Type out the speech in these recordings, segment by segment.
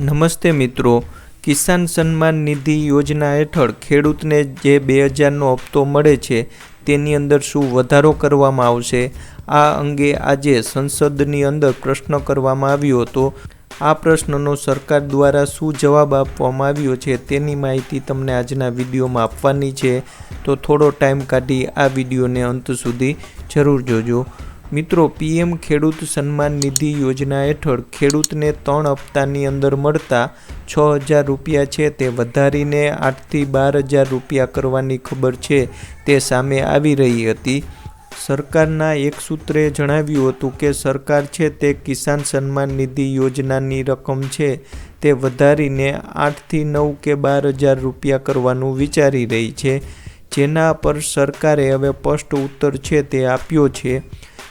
નમસ્તે મિત્રો. કિસાન સન્માન નિધિ યોજના હેઠળ ખેડૂતને જે બે હજારનો હપ્તો મળે છે, તેની અંદર શું વધારો કરવામાં આવશે? આ અંગે આજે સંસદની અંદર પ્રશ્ન કરવામાં આવ્યો હતો. આ પ્રશ્નનો સરકાર દ્વારા શું જવાબ આપવામાં આવ્યો છે, તેની માહિતી તમને આજના વિડીયોમાં આપવાની છે. તો થોડો ટાઈમ કાઢી આ વિડીયોને અંત સુધી જરૂર જોજો. મિત્રો, પીએમ ખેડૂત સન્માન નિધિ યોજના હેઠળ ખેડૂતને ત્રણ હપ્તાની અંદર મળતા છ હજાર રૂપિયા છે. તે વધારીને આઠથી બાર હજાર રૂપિયા કરવાની ખબર છે. તે સામે આવી રહી હતી. સરકારના એક સૂત્રે જણાવ્યું હતું કે સરકાર છે તે કિસાન સન્માન નિધિ યોજનાની રકમ છે. તે વધારીને આઠથી નવ કે બાર હજાર રૂપિયા કરવાનું વિચારી રહી છે. જેના પર સરકારે હવે સ્પષ્ટ ઉત્તર છે તે આપ્યો છે.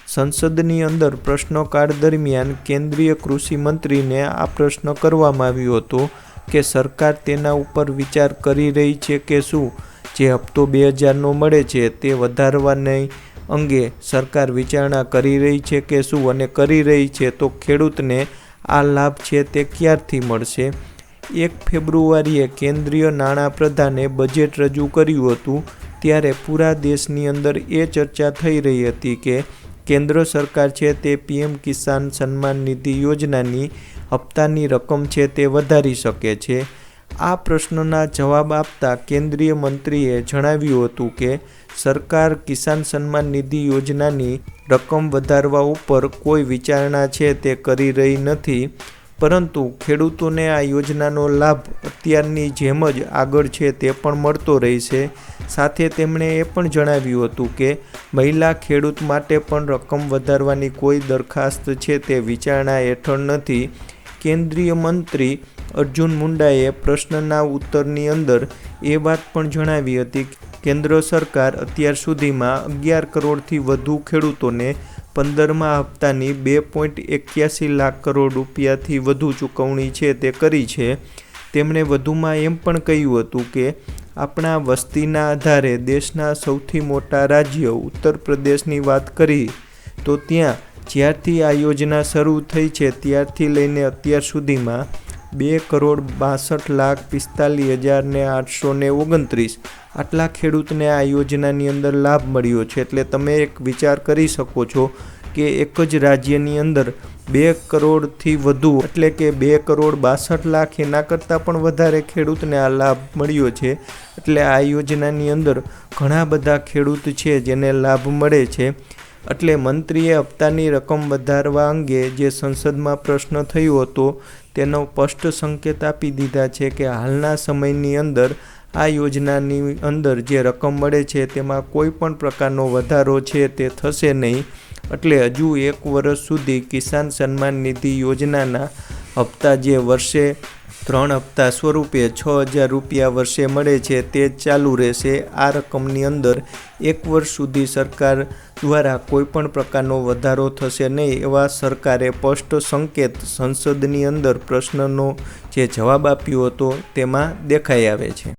સંસદની અંદર પ્રશ્નોકાળ દરમિયાન કેન્દ્રીય કૃષિ મંત્રીને આ પ્રશ્ન કરવામાં આવ્યો હતો કે સરકાર તેના ઉપર વિચાર કરી રહી છે કે શું? જે હપ્તો બે હજારનો મળે છે તે વધારવાની અંગે સરકાર વિચારણા કરી રહી છે કે શું અને કરી રહી છે તો ખેડૂતને આ લાભ છે તે ક્યારથી મળશે? એક ફેબ્રુઆરીએ કેન્દ્રીય નાણાં પ્રધાને બજેટ રજૂ કર્યું હતું, ત્યારે પૂરા દેશની અંદર એ ચર્ચા થઈ રહી હતી કે કેન્દ્ર સરકાર છે તે પીએમ કિસાન સન્માન નિધિ યોજનાની હપ્તાની રકમ છે તે વધારી શકે છે. આ પ્રશ્નના જવાબ આપતા કેન્દ્રીય મંત્રીએ જણાવ્યું હતું કે, સરકાર કિસાન સન્માન નિધિ યોજનાની રકમ વધારવા ઉપર કોઈ વિચારણા છે તે કરી રહી નથી, પરંતુ ખેડૂતોને આ યોજનાનો લાભ અત્યારની જેમ જ આગળ છે તે પણ મળતો રહેશે. સાથે તેમણે એ પણ જણાવ્યું હતું કે, મહિલા ખેડૂત માટે પણ રકમ વધારવાની કોઈ દરખાસ્ત છે તે વિચારણા હેઠળ નથી. કેન્દ્રીય મંત્રી અર્જુન મુંડાએ પ્રશ્નના ઉત્તરની અંદર એ વાત પણ જણાવી હતી કેન્દ્ર સરકાર અત્યાર સુધીમાં અગિયાર કરોડથી વધુ ખેડૂતોને પંદરમા હપ્તાની બે પોઈન્ટ એક્યાસી લાખ કરોડ રૂપિયાથી વધુ ચૂકવણી છે તે કરી છે. તેમણે વધુમાં એમ પણ કહ્યું હતું કે આપણા વસ્તીના આધારે દેશના સૌથી મોટા રાજ્ય ઉત્તર પ્રદેશની વાત કરી, તો ત્યાં જ્યારથી આ યોજના શરૂ થઈ છે, ત્યારથી લઈને અત્યાર સુધીમાં બે કરોડ બાસઠ લાખ પિસ્તાલીસ હજાર ને આઠસો ને ઓગણત્રીસ આટલા ખેડૂતને આ યોજનાની અંદર લાભ મળ્યો છે. એટલે તમે એક વિચાર કરી શકો છો કે એક જ રાજ્યની અંદર બે કરોડથી વધુ. એટલે કે બે કરોડ બાસઠ લાખ એના કરતાં પણ વધારે ખેડૂતને આ લાભ મળ્યો છે. એટલે આ યોજનાની અંદર ઘણા બધા ખેડૂત છે જેને લાભ મળે છે. એટલે મંત્રીએ હપ્તાની રકમ વધારવા અંગે જે સંસદમાં પ્રશ્ન થયો હતો, તેનો સ્પષ્ટ સંકેત આપી દીધા છે કે હાલના સમયની અંદર આ યોજનાની અંદર જે રકમ મળે છે તેમાં કોઈ પણ પ્રકારનો વધારો છે તે થશે નહીં. એટલે હજુ એક વર્ષ સુધી કિસાન સન્માન નિધિ યોજનાના હપ્તા જે વર્ષે ત્રણ હપ્તા સ્વરૂપે છ હજાર રૂપિયા વર્ષે મળે છે તે ચાલુ રહેશે. આ રકમની અંદર એક વર્ષ સુધી સરકાર દ્વારા કોઈપણ પ્રકારનો વધારો થશે નહીં એવા સરકારે સ્પષ્ટ સંકેત સંસદની અંદર પ્રશ્નનો જે જવાબ આપ્યો હતો તેમાં દેખાઈ આવે છે.